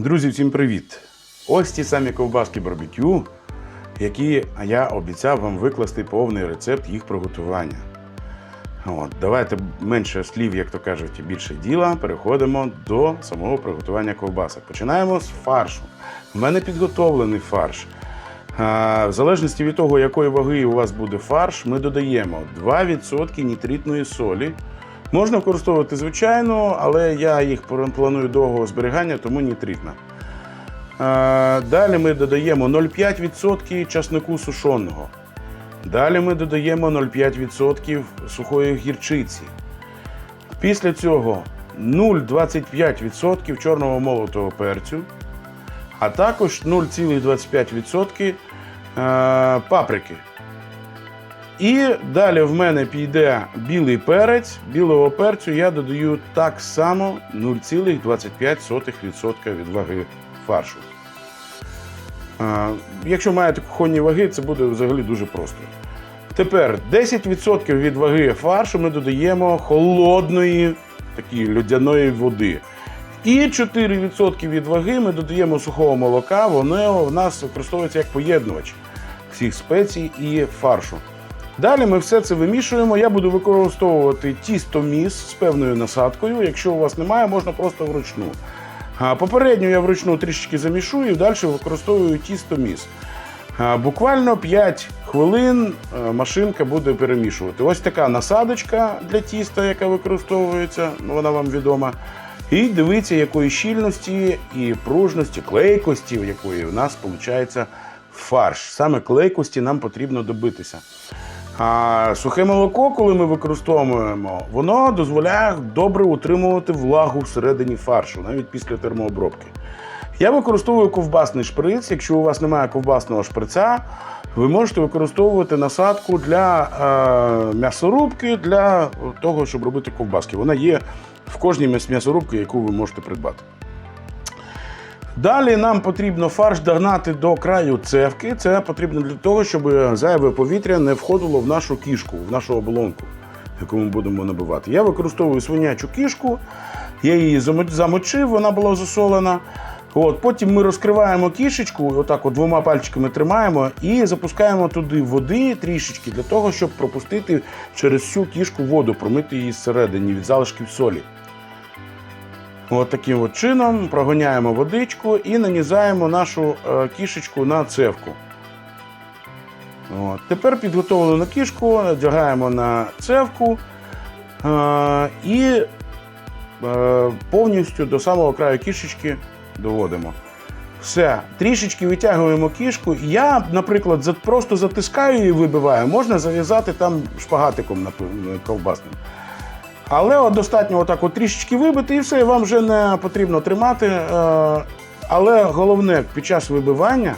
Друзі, всім привіт! Ось ті самі ковбаски барбекю, які я обіцяв вам викласти повний рецепт їх приготування. От, давайте менше слів, як то кажуть, і більше діла. Переходимо до самого приготування ковбасок. Починаємо з фаршу. У мене підготовлений фарш. В залежності від того, якої ваги у вас буде фарш, ми додаємо 2% нітритної солі. Можна використовувати звичайну, але я їх планую довгого зберігання, тому нітритна. Далі ми додаємо 0,5% часнику сушеного. Далі ми додаємо 0,5% сухої гірчиці. Після цього 0,25% чорного молотого перцю, а також 0,25% е, паприки. І далі в мене піде білий перець. Білого перцю я додаю так само 0,25% від ваги фаршу. Якщо маєте кухонні ваги, це буде взагалі дуже просто. Тепер 10% від ваги фаршу ми додаємо холодної такої льодяної води. І 4% від ваги ми додаємо сухого молока, воно в нас використовується як поєднувач всіх спецій і фаршу. Далі ми все це вимішуємо. Я буду використовувати тісто міс з певною насадкою. Якщо у вас немає, можна просто вручну. Попередньо я вручну трішечки замішую і далі використовую тісто міс. Буквально 5 хвилин машинка буде перемішувати. Ось така насадочка для тіста, яка використовується, ну, вона вам відома. І дивіться, якої щільності і пружності, клейкості, якої у нас виходить фарш. Саме клейкості нам потрібно добитися. А сухе молоко, коли ми використовуємо, воно дозволяє добре утримувати влагу всередині фаршу, навіть після термообробки. Я використовую ковбасний шприц. Якщо у вас немає ковбасного шприця, ви можете використовувати насадку для е, м'ясорубки, для того, щоб робити ковбаски. Вона є в кожній м'яс- м'ясорубці, яку ви можете придбати. Далі нам потрібно фарш догнати до краю цевки. Це потрібно для того, щоб зайве повітря не входило в нашу кішку, в нашу оболонку, яку ми будемо набивати. Я використовую свинячу кішку, я її замочив, вона була засолена. От, потім ми розкриваємо кішечку, отак от двома пальчиками тримаємо і запускаємо туди води трішечки для того, щоб пропустити через всю кішку воду, промити її зсередині від залишків солі. От таким от чином прогоняємо водичку і нанізаємо нашу е, кішечку на цевку. От. Тепер підготовлену кішку надягаємо на цевку е, і е, повністю до самого краю кішечки доводимо. Все, трішечки витягуємо кішку. Я, наприклад, просто затискаю і вибиваю. Можна зав'язати там шпагатиком ковбасним. Але от достатньо отак от трішечки вибити і все, вам вже не потрібно тримати. Е, Але головне, під час вибивання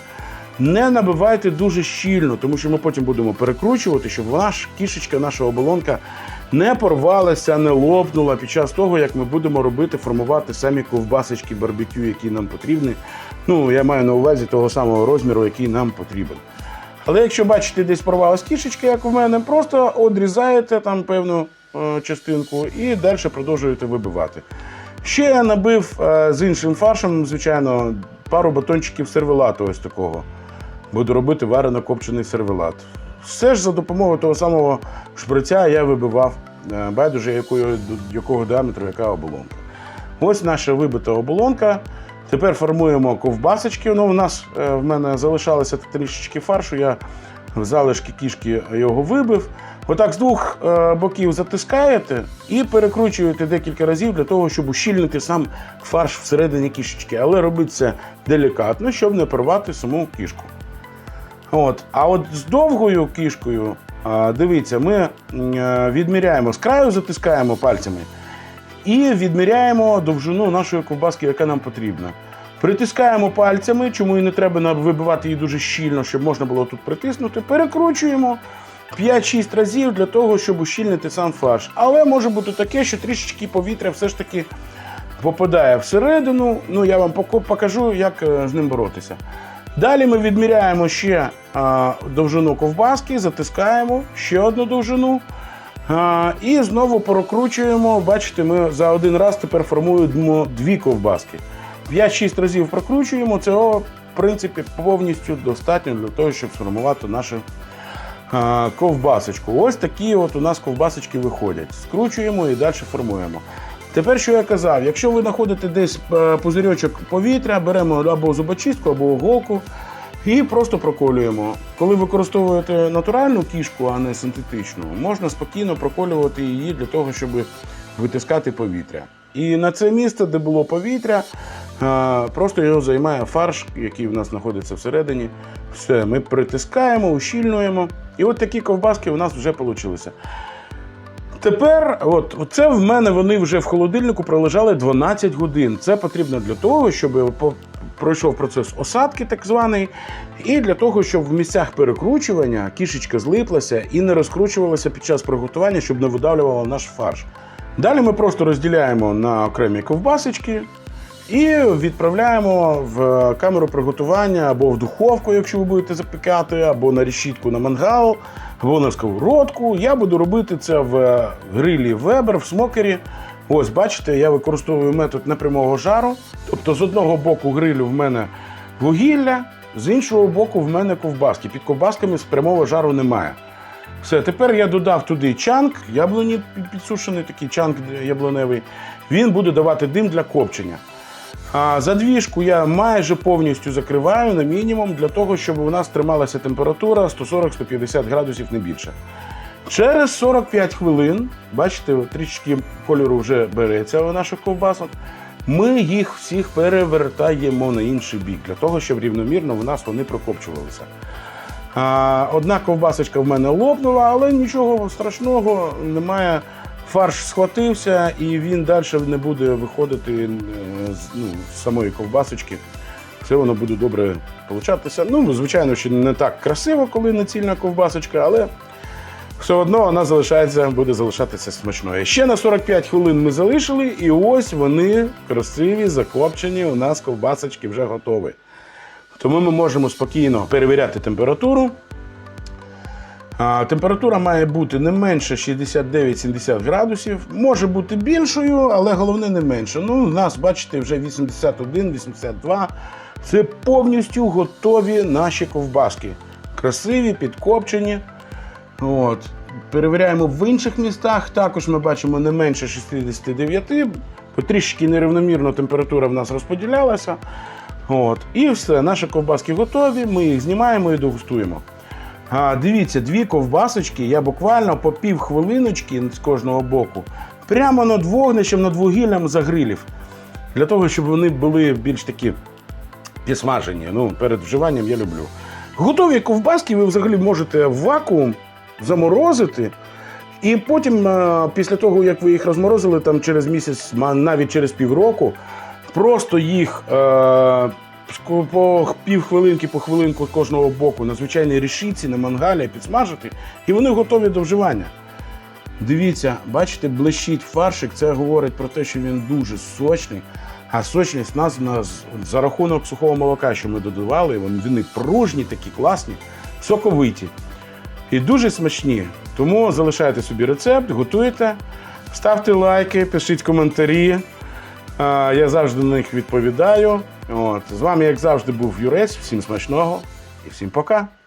не набивайте дуже щільно, тому що ми потім будемо перекручувати, щоб наш кішечка, наша оболонка не порвалася, не лопнула під час того, як ми будемо робити, формувати самі ковбасочки барбекю, які нам потрібні. Ну, я маю на увазі того самого розміру, який нам потрібен. Але якщо бачите, десь порвалась кішечка, як у мене, просто одрізаєте там певну частинку і далі продовжуєте вибивати. Ще я набив е, з іншим фаршем, звичайно, пару батончиків сервелату ось такого. Буду робити варено-копчений сервелат. Все ж за допомогою того самого шприця я вибивав, е, байдуже якого, якого діаметру, яка оболонка. Ось наша вибита оболонка. Тепер формуємо ковбасочки. Ну, у нас е, в мене залишалося трішечки фаршу. Я залишки кішки його вибив. Отак з двох е, боків затискаєте і перекручуєте декілька разів для того, щоб ущільнити сам фарш всередині кішечки. Але робити це делікатно, щоб не порвати саму кішку. От. А от з довгою кішкою, дивіться, ми е, відміряємо з краю, затискаємо пальцями і відміряємо довжину нашої ковбаски, яка нам потрібна. Притискаємо пальцями, чому і не треба вибивати її дуже щільно, щоб можна було тут притиснути. Перекручуємо 5-6 разів для того, щоб ущільнити сам фарш. Але може бути таке, що трішечки повітря все ж таки попадає всередину. Ну, я вам покажу, як е, з ним боротися. Далі ми відміряємо ще а, довжину ковбаски, затискаємо ще одну довжину. А, і знову прокручуємо. Бачите, ми за один раз тепер формуємо дві ковбаски. 5-6 разів прокручуємо. Цього, в принципі, повністю достатньо для того, щоб сформувати нашу ковбасочку. Ось такі от у нас ковбасочки виходять. Скручуємо і далі формуємо. Тепер, що я казав, якщо ви знаходите десь е, пузирьочок повітря, беремо або зубочистку, або голку і просто проколюємо. Коли використовуєте натуральну кішку, а не синтетичну, можна спокійно проколювати її для того, щоб витискати повітря. І на це місце, де було повітря, просто його займає фарш, який в нас знаходиться всередині. Все, ми притискаємо, ущільнуємо. І от такі ковбаски у нас вже вийшли. Тепер, от це в мене вони вже в холодильнику пролежали 12 годин. Це потрібно для того, щоб пройшов процес осадки, так званий, і для того, щоб в місцях перекручування кішечка злиплася і не розкручувалася під час приготування, щоб не видавлювала наш фарш. Далі ми просто розділяємо на окремі ковбасочки і відправляємо в камеру приготування або в духовку, якщо ви будете запікати, або на решітку на мангал, або на сковородку. Я буду робити це в грилі Weber, в смокері. Ось, бачите, я використовую метод непрямого жару. Тобто, з одного боку грилю в мене вугілля, з іншого боку, в мене ковбаски. Під ковбасками з прямого жару немає. Все, тепер я додав туди чанк, яблуні підсушений, такий чанк яблуневий. Він буде давати дим для копчення. А задвіжку я майже повністю закриваю на мінімум для того, щоб у нас трималася температура 140-150 градусів не більше. Через 45 хвилин, бачите, трішки кольору вже береться у наших ковбасок. Ми їх всіх перевертаємо на інший бік, для того, щоб рівномірно в нас вони прокопчувалися. Одна ковбасочка в мене лопнула, але нічого страшного немає. Фарш схватився і він далі не буде виходити е, з, ну, самої ковбасочки. Все воно буде добре получатися. Ну, звичайно, що не так красиво, коли не цільна ковбасочка, але все одно вона залишається, буде залишатися смачною. Ще на 45 хвилин ми залишили, і ось вони красиві, закопчені. У нас ковбасочки вже готові. Тому ми можемо спокійно перевіряти температуру. Температура має бути не менше 69-70 градусів. Може бути більшою, але головне не менше. Ну, у нас, бачите, вже 81-82. Це повністю готові наші ковбаски. Красиві, підкопчені. От. Перевіряємо в інших містах. Також ми бачимо не менше 69, бо трішки нерівномірно температура в нас розподілялася. От. І все, наші ковбаски готові, ми їх знімаємо і дегустуємо. А, дивіться, дві ковбасочки я буквально по пів хвилиночки з кожного боку, прямо над вогнищем, над вугіллям загрилів. Для того, щоб вони були більш такі підсмажені. Ну, перед вживанням я люблю. Готові ковбаски ви взагалі можете в вакуум заморозити. І потім, е, після того, як ви їх розморозили, там через місяць, навіть через півроку, просто їх е, по пів хвилинки, по хвилинку кожного боку на звичайній решітці, на мангалі підсмажити, і вони готові до вживання. Дивіться, бачите, блищить фаршик. Це говорить про те, що він дуже сочний. А сочність нас за рахунок сухого молока, що ми додавали, вони пружні, такі класні, соковиті і дуже смачні. Тому залишайте собі рецепт, готуйте, ставте лайки, пишіть коментарі. Я завжди на них відповідаю. От. З вами, як завжди, був Юрець. Всім смачного і всім пока.